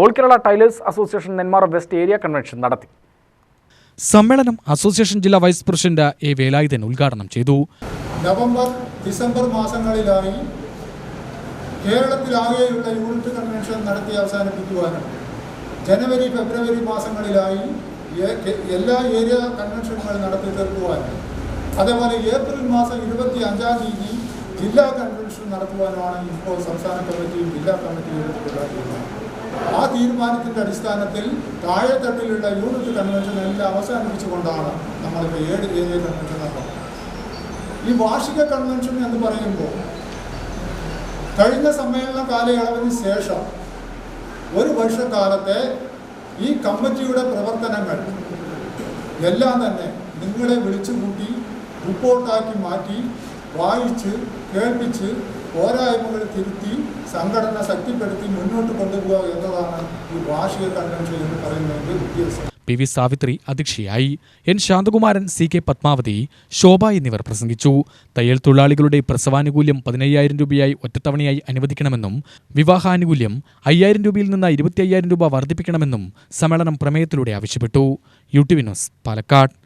All Kerala tailors association Nenmara west area convention നടത്തി. സമ്മേളനം association ജില്ലാ വൈസ് പ്രസിഡന്റ് എ വേലായുധൻ ഉദ്ഘാടനം ചെയ്തു. നവംബർ ഡിസംബർ മാസങ്ങളിലായി കേരളത്തിലാകെയുള്ള യൂണിറ്റ് കൺവെൻഷൻ നടത്തി അവസാനിപ്പിക്കുവാനും ജനുവരി ഫെബ്രുവരി മാസങ്ങളിലായി എല്ലാ ഏരിയ കൺവെൻഷനുകൾ നടത്തി തീർക്കുവാനും അതേപോലെ ഏപ്രിൽ മാസം ഇരുപത്തി അഞ്ചാം തീയതി ജില്ലാ കൺവെൻഷൻ നടത്തുവാനുമാണ് ഇപ്പോൾ സംസ്ഥാന കമ്മിറ്റിയും ജില്ലാ കമ്മിറ്റിയും എടുത്തിട്ടുള്ള തീരുമാനം ആ തീരുമാനത്തിന്റെ അടിസ്ഥാനത്തിൽ താഴെത്തട്ടിലുള്ള യൂണിറ്റ് കൺവെൻഷൻ എല്ലാം അവസാനിപ്പിച്ചുകൊണ്ടാണ് നമ്മളിപ്പോൾ ഏഴ് ഏരിയ കൺവെൻഷൻ നടത്തുന്നത് ഈ വാർഷിക കൺവെൻഷൻ എന്ന് പറയുമ്പോൾ കഴിഞ്ഞ സമ്മേളന കാലയളവിന് ശേഷം ഒരു വർഷക്കാലത്തെ ഈ കമ്മിറ്റിയുടെ പ്രവർത്തനങ്ങൾ എല്ലാം തന്നെ നിങ്ങളെ വിളിച്ചുകൂട്ടി റിപ്പോർട്ടാക്കി മാറ്റി വായിച്ച് കേൾപ്പിച്ച് പോരായ്മകൾ തിരുത്തി സംഘടന ശക്തിപ്പെടുത്തി മുന്നോട്ട് കൊണ്ടുപോകുക എന്നതാണ് ഈ വാർഷിക കൺവെൻഷൻ എന്ന് പറയുന്നതിന്റെ ഉദ്ദേശം. പി വി സാവിത്രി അധ്യക്ഷയായി. N Santhakumaran C K Padmavathi Shobha എന്നിവർ പ്രസംഗിച്ചു. തയ്യൽ തൊഴിലാളികളുടെ പ്രസവാനുകൂല്യം പതിനയ്യായിരം രൂപയായി ഒറ്റത്തവണയായി അനുവദിക്കണമെന്നും വിവാഹാനുകൂല്യം അയ്യായിരം രൂപയിൽ നിന്ന് ഇരുപത്തി രൂപ വർദ്ധിപ്പിക്കണമെന്നും സമ്മേളനം പ്രമേയത്തിലൂടെ ആവശ്യപ്പെട്ടു. U T Vinos Palakkad.